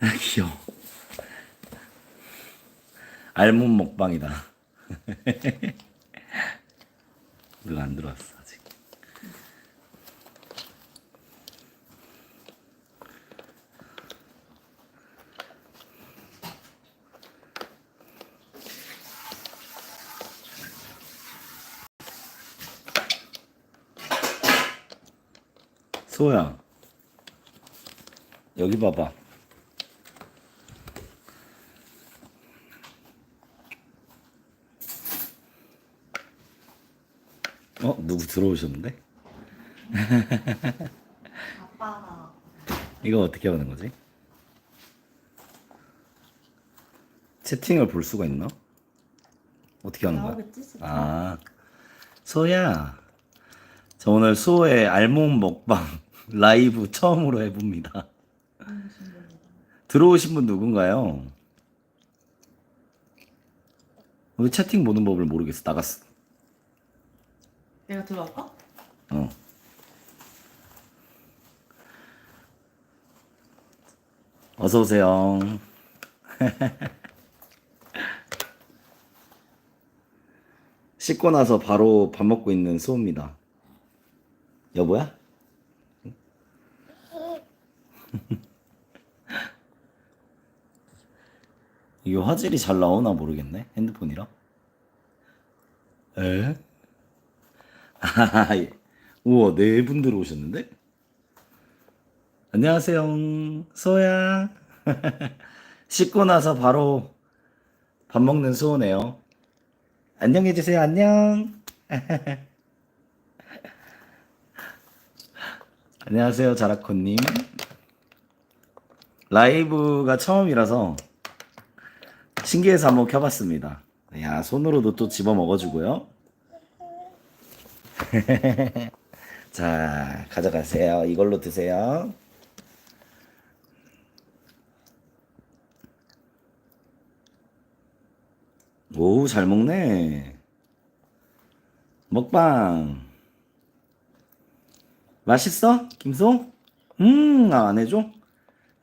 아, 귀여워. 알몸 먹방이다. 누가 안 들어왔어 아직. 소야 여기 봐봐. 어 누구 들어오셨는데? 아빠가 이거 어떻게 하는 거지? 채팅을 볼 수가 있나? 어떻게 하는 거야? 나오겠지? 아, 소야. 저 오늘 소의 알몸 먹방 라이브 처음으로 해봅니다. 들어오신 분 누군가요? 왜 채팅 보는 법을 모르겠어. 나갔어. 내가 들어갈까? 어. 어서 오세요. 씻고 나서 바로 밥 먹고 있는 수호입니다. 여보야? 이게 화질이 잘 나오나 모르겠네. 핸드폰이라. 에? 아, 예. 우와, 네분 들어오셨는데? 안녕하세요, 소야. 씻고 나서 바로 밥 먹는 수호네요. 안녕해주세요, 안녕. 안녕하세요, 자라코님. 라이브가 처음이라서 신기해서 한번 켜봤습니다. 야, 손으로도 또 집어 먹어주고요. 자, 가져가세요. 이걸로 드세요. 오, 잘 먹네. 먹방. 맛있어? 김소? 음, 아, 안 해줘?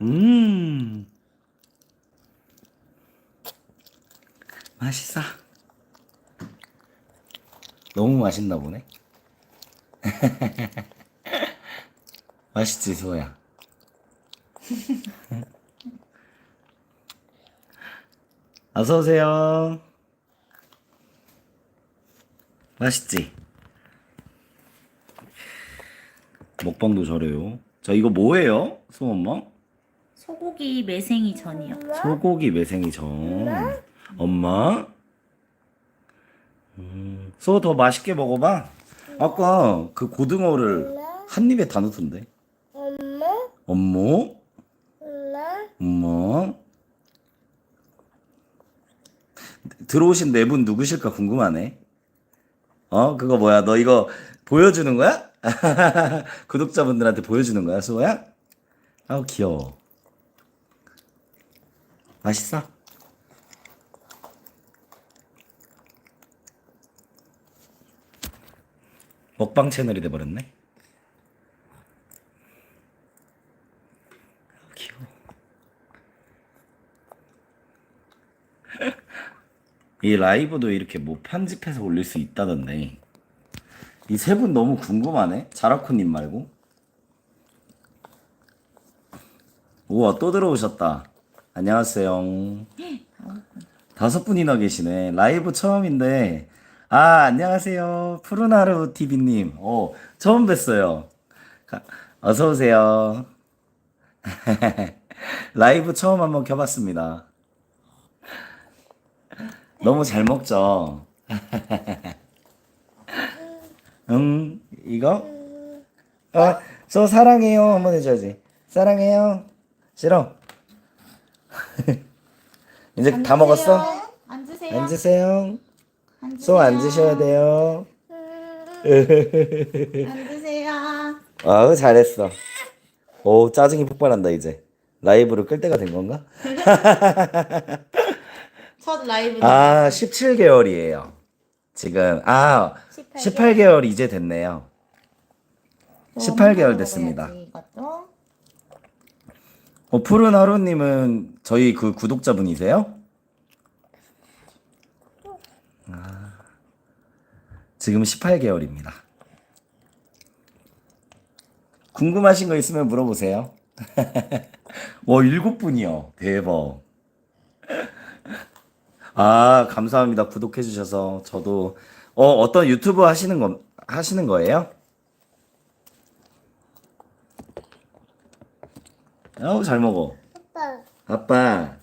음. 맛있어. 너무 맛있나 보네. 맛있지, 소야? 어서 오세요. 맛있지? 먹방도 잘해요. 자, 이거 뭐예요? 소엄마? 소고기 매생이 전이요. 소고기 매생이 전. 엄마? 음, 소더 맛있게 먹어봐. 아까 그 고등어를 한 입에 다 넣던데. 엄마, 엄마? 엄마, 엄마? 들어오신 네 분 누구실까 궁금하네. 어, 그거 뭐야? 너 이거 보여주는 거야? 구독자분들한테 보여주는 거야, 수호야? 아우, 귀여워. 맛있어? 먹방 채널이 돼버렸네. 귀여워. 이 라이브도 이렇게 뭐 편집해서 올릴 수 있다던데. 이 세 분 너무 궁금하네. 자라코님 말고. 우와, 또 들어오셨다. 안녕하세요. 다섯 분이나 계시네. 라이브 처음인데. 아, 안녕하세요. 푸르나루 TV님. 어, 처음 뵀어요. 가- 어서 오세요. 라이브 처음 한번 켜봤습니다. 너무 잘 먹죠? 응, 이거? 어, 저 사랑해요. 한번 해줘야지. 사랑해요. 싫어. 이제 다 먹었어? 앉으세요. 앉으세요. 소 앉으셔야 돼요. 앉으세요. 아우, 잘했어. 오, 짜증이 폭발한다, 이제. 라이브로 끌 때가 된 건가? 첫 라이브. 아, 17개월이에요. 지금, 아, 18개월 이제 됐네요. 18개월 됐습니다. 어, 푸른 하루님은 저희 그 구독자분이세요? 지금 18개월입니다. 궁금하신 거 있으면 물어보세요. 와, 일곱 분이요. 대박. 아, 감사합니다. 구독해 주셔서 저도 어, 어떤 유튜브 하시는 거 하시는 거예요? 어우, 잘 먹어. 아빠, 아빠,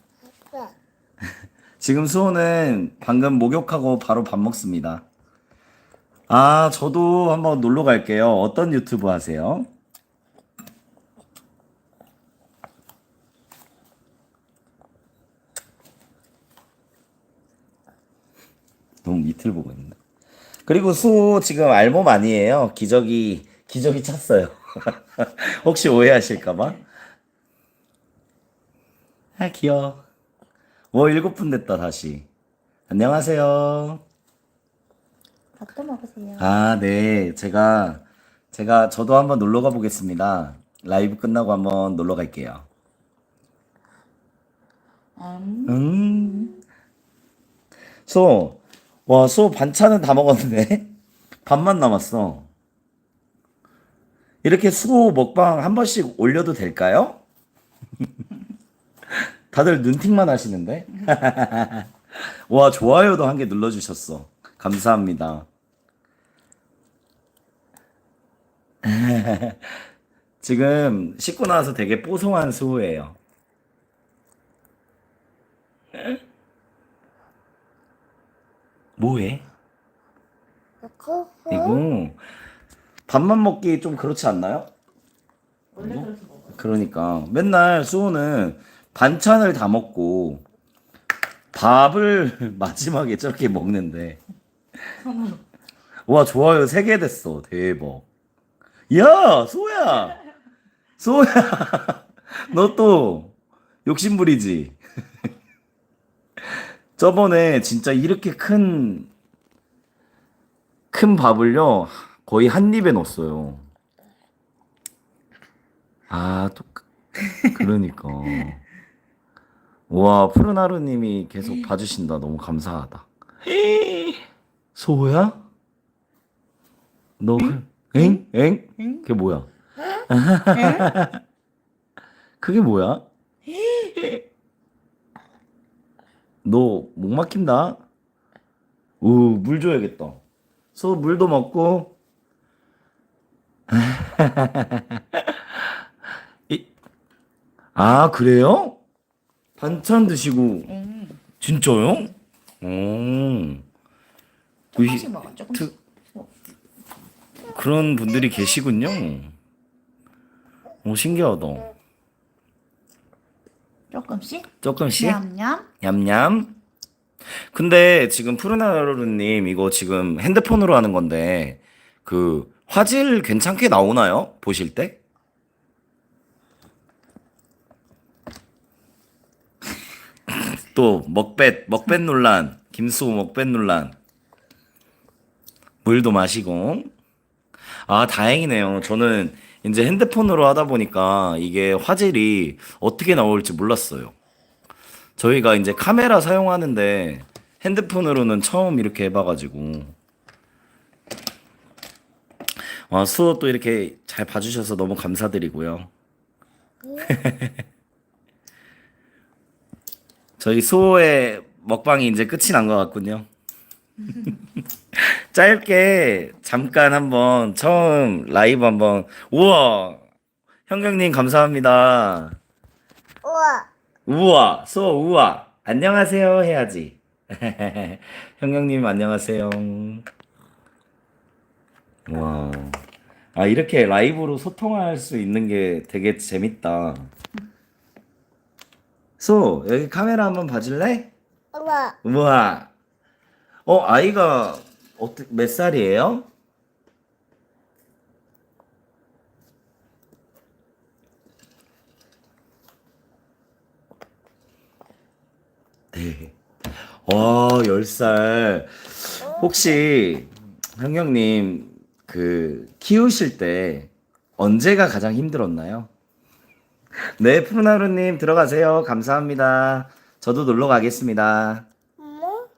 아빠. 지금 수호는 방금 목욕하고 바로 밥 먹습니다. 아, 저도 한번 놀러 갈게요. 어떤 유튜브 하세요? 너무 밑을 보고 있네. 그리고 수호 지금 알몸 아니에요. 기저귀, 기저귀 찼어요. 혹시 오해하실까봐? 아, 귀여워. 오, 일곱 분 됐다, 다시. 안녕하세요. 밥도 먹으세요. 아, 네. 제가, 제가, 저도 한번 놀러 가 보겠습니다. 라이브 끝나고 한번 놀러 갈게요. 음, 음. 소, 와, 소 반찬은 다 먹었는데? 밥만 남았어. 이렇게 소 먹방 한 번씩 올려도 될까요? 다들 눈팅만 하시는데? 와, 좋아요도 한 개 눌러주셨어. 감사합니다. 지금 씻고 나와서 되게 뽀송한 수호예요. 뭐해? 이거 밥만 먹기 좀 그렇지 않나요? 원래 그렇게 먹어요. 그러니까 맨날 수호는 반찬을 다 먹고 밥을 마지막에 저렇게 먹는데 와 좋아요. 세 개 됐어. 대박. 야 수호야! 수호야! 너 또 욕심 부리지? 저번에 진짜 이렇게 큰 큰 밥을요 거의 한 입에 넣었어요. 아, 또, 그- 그러니까. 와, 푸른하루님이 계속 봐주신다. 너무 감사하다. 소호야? 너, 엥? 엥? 그게 뭐야? 그게 뭐야? 너 목 막힌다? 우, 물 줘야겠다. 소 물도 먹고. 이- 아, 그래요? 반찬 드시고, 음, 진짜요? 오. 조금씩 먹어. 조금씩. 그런 분들이 계시군요. 오, 신기하다. 조금씩. 조금씩? 냠냠. 냠냠. 근데 지금 푸르나루님 이거 지금 핸드폰으로 하는 건데, 그, 화질 괜찮게 나오나요? 보실 때? 또 먹뱃 먹뱃 논란 김수 먹뱃 논란 물도 마시고. 아 다행이네요. 저는 이제 핸드폰으로 하다 보니까 이게 화질이 어떻게 나올지 몰랐어요. 저희가 이제 카메라 사용하는데 핸드폰으로는 처음 이렇게 해봐가지고. 아, 수업 또 이렇게 잘 봐주셔서 너무 감사드리고요. 저희 수호의 먹방이 이제 끝이 난 것 같군요. 짧게 잠깐 한번 처음 라이브 한번 우와 형경님 감사합니다. 우와, 우와 수호 우와 안녕하세요 해야지. 형경님 안녕하세요. 와. 아, 이렇게 라이브로 소통할 수 있는 게 되게 재밌다. 소, 여기 카메라 한번 봐줄래? 우와, 우와. 어, 아이가 어떻게 몇 살이에요? 네. 와, 10살. 혹시 형형님 그 키우실 때 언제가 가장 힘들었나요? 네, 푸른하루님 들어가세요. 감사합니다. 저도 놀러 가겠습니다. 뭐?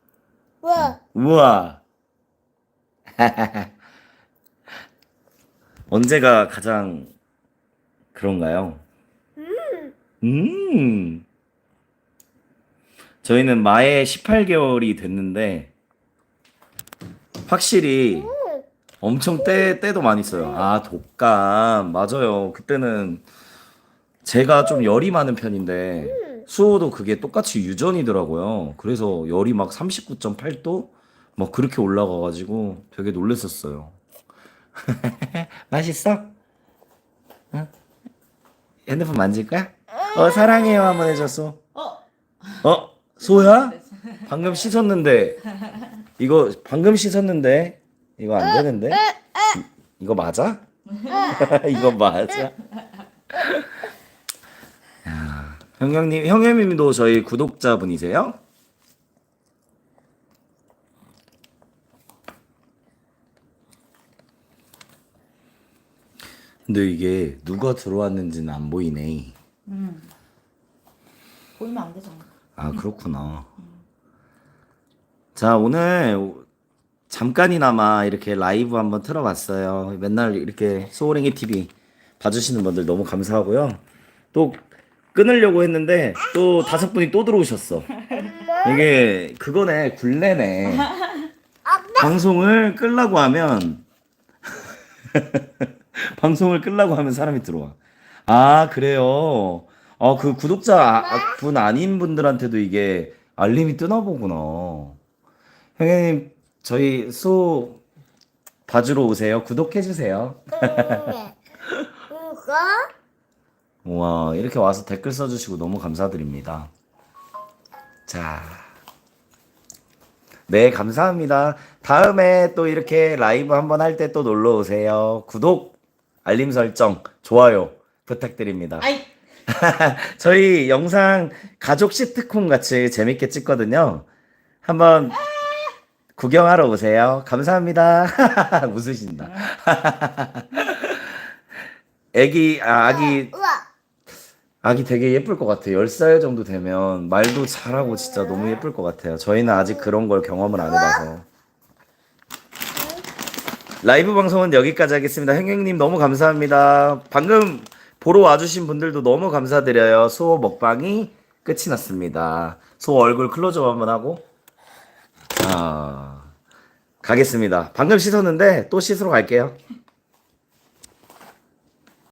와. 우와. 언제가 가장 그런가요? 음. 저희는 마에 18개월이 됐는데 확실히 엄청 때 때도 많이 써요. 아, 독감. 맞아요. 그때는 제가 좀 열이 많은 편인데 수호도 그게 똑같이 유전이더라고요. 그래서 열이 막 39.8도 막 그렇게 올라가가지고 되게 놀랬었어요. 맛있어? 응? 핸드폰 만질 거야? 어 사랑해요 한번 해줬어. 어? 어 소야? 방금 씻었는데 이거 방금 씻었는데 이거 안 되는데 이- 이거 맞아? 이거 맞아? 야, 형형님 형님도 저희 구독자분이세요? 근데 이게 누가 들어왔는지는 안 보이네. 음. 보이면 안 되잖아. 아, 그렇구나. 자, 오늘 잠깐이나마 이렇게 라이브 한번 틀어봤어요. 맨날 이렇게 소호랭이 TV 봐주시는 분들 너무 감사하고요. 또 끊으려고 했는데 또 다섯 분이 또 들어오셨어. 이게 그거네, 굴레네. 방송을 끌라고 하면 방송을 끌라고 하면 사람이 들어와. 아, 그래요. 어, 그 구독자 아- 아, 분 아닌 분들한테도 이게 알림이 뜨나 보구나. 형님, 저희 수 봐주러 오세요. 구독해주세요. 응. 이거? 와, 이렇게 와서 댓글 써주시고 너무 감사드립니다. 자. 네, 감사합니다. 다음에 또 이렇게 라이브 한번 할 때 또 놀러 오세요. 구독, 알림 설정, 좋아요 부탁드립니다. 아이. 저희 영상 가족 시트콤 같이 재밌게 찍거든요. 한번 구경하러 오세요. 감사합니다. 웃으신다. 애기, 아, 아기, 우와. 아기 되게 예쁠 것 같아요. 10살 정도 되면 말도 잘하고 진짜 너무 예쁠 것 같아요. 저희는 아직 그런 걸 경험을 안 해봐서. 라이브 방송은 여기까지 하겠습니다. 형형님 너무 감사합니다. 방금 보러 와주신 분들도 너무 감사드려요. 수호 먹방이 끝이 났습니다. 수호 얼굴 클로즈업 한번 하고. 자, 가겠습니다. 방금 씻었는데 또 씻으러 갈게요.